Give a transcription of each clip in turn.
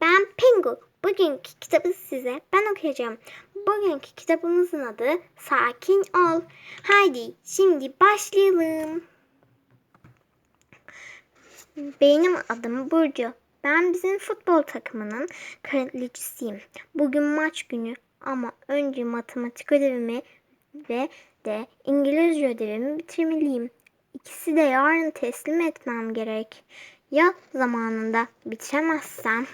Ben Pengu. Bugünkü kitabı size ben okuyacağım. Bugünkü kitabımızın adı Sakin Ol. Haydi şimdi başlayalım. Benim adım Burcu. Ben bizim futbol takımının kraliçesiyim. Bugün maç günü ama önce matematik ödevimi ve de İngilizce ödevimi bitirmeliyim. İkisi de yarın teslim etmem gerek. Ya zamanında bitiremezsem?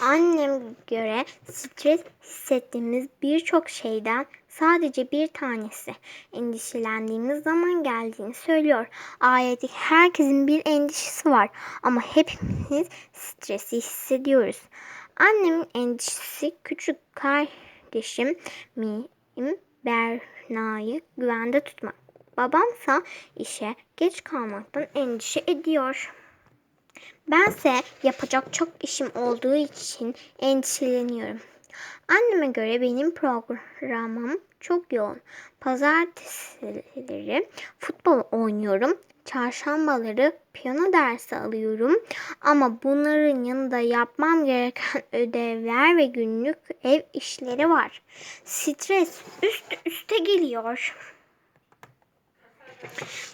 Annem göre stres hissettiğimiz birçok şeyden sadece bir tanesi endişelendiğimiz zaman geldiğini söylüyor. Ayette herkesin bir endişesi var ama hepimiz stresi hissediyoruz. Annemin endişesi küçük kardeşim miyim Berna'yı güvende tutmak. Babamsa işe geç kalmaktan endişe ediyor. Bense yapacak çok işim olduğu için endişeleniyorum. Anneme göre benim programım çok yoğun. Pazartesileri futbol oynuyorum. Çarşambaları piyano dersi alıyorum. Ama bunların yanında yapmam gereken ödevler ve günlük ev işleri var. Stres üst üste geliyor.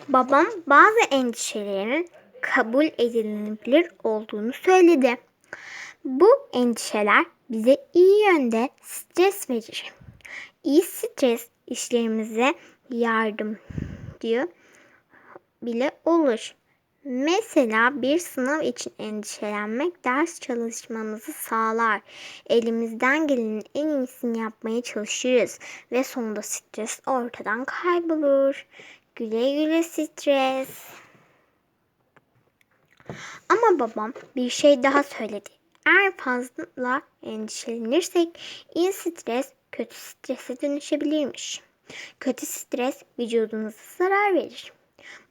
Babam bazı endişelerin kabul edilebilir olduğunu söyledi. Bu endişeler bize iyi yönde stres verir. İyi stres işlerimize yardımcı bile olur. Mesela bir sınav için endişelenmek ders çalışmamızı sağlar. Elimizden gelenin en iyisini yapmaya çalışırız ve sonunda stres ortadan kaybolur. Güle güle stres. Ama babam bir şey daha söyledi. Eğer fazla endişelenirsek iyi stres kötü strese dönüşebilirmiş. Kötü stres vücudumuza zarar verir.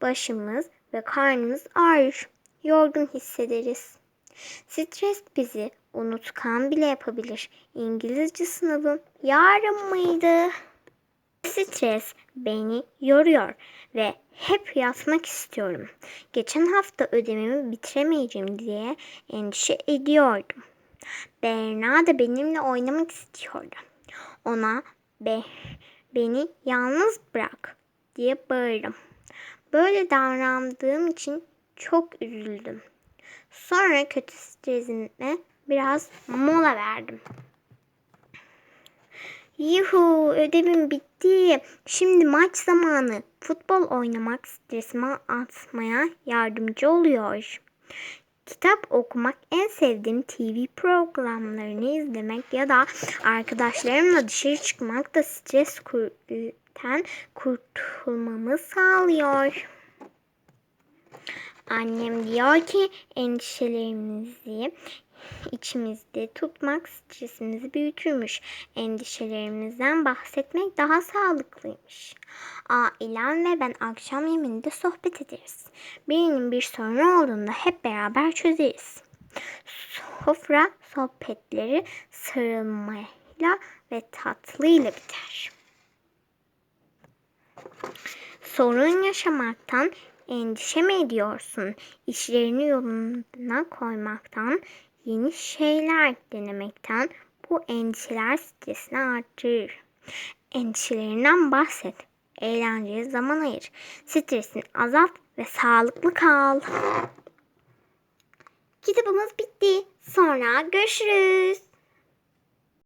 Başımız ve karnımız ağrır. Yorgun hissederiz. Stres bizi unutkan bile yapabilir. İngilizce sınavım yarın mıydı? Stres beni yoruyor ve hep yatmak istiyorum. Geçen hafta ödevimi bitiremeyeceğim diye endişe ediyordum. Berna da benimle oynamak istiyordu. Ona be, beni yalnız bırak diye bağırdım. Böyle davrandığım için çok üzüldüm. Sonra kötü stresime biraz mola verdim. Yuhu ödevim bitti. Şimdi maç zamanı. Futbol oynamak stresimi atmaya yardımcı oluyor. Kitap okumak en sevdiğim TV programlarını izlemek ya da arkadaşlarımla dışarı çıkmak da stres kurten kurtulmamı sağlıyor. Annem diyor ki endişelerimizi içimizde tutmak stresimizi büyütürmüş. Endişelerimizden bahsetmek daha sağlıklıymış. Ailem ve ben akşam yemeğinde sohbet ederiz. Birinin bir sorunu olduğunda hep beraber çözeriz. Sofra sohbetleri sarılmayla ve tatlıyla biter. Sorun yaşamaktan endişe mi ediyorsun? İşlerini yoluna koymaktan, yeni şeyler denemekten bu endişeler stresini artırır. Endişelerinden bahset. Eğlenceye zaman ayır. Stresini azalt ve sağlıklı kal. Kitabımız bitti. Sonra görüşürüz.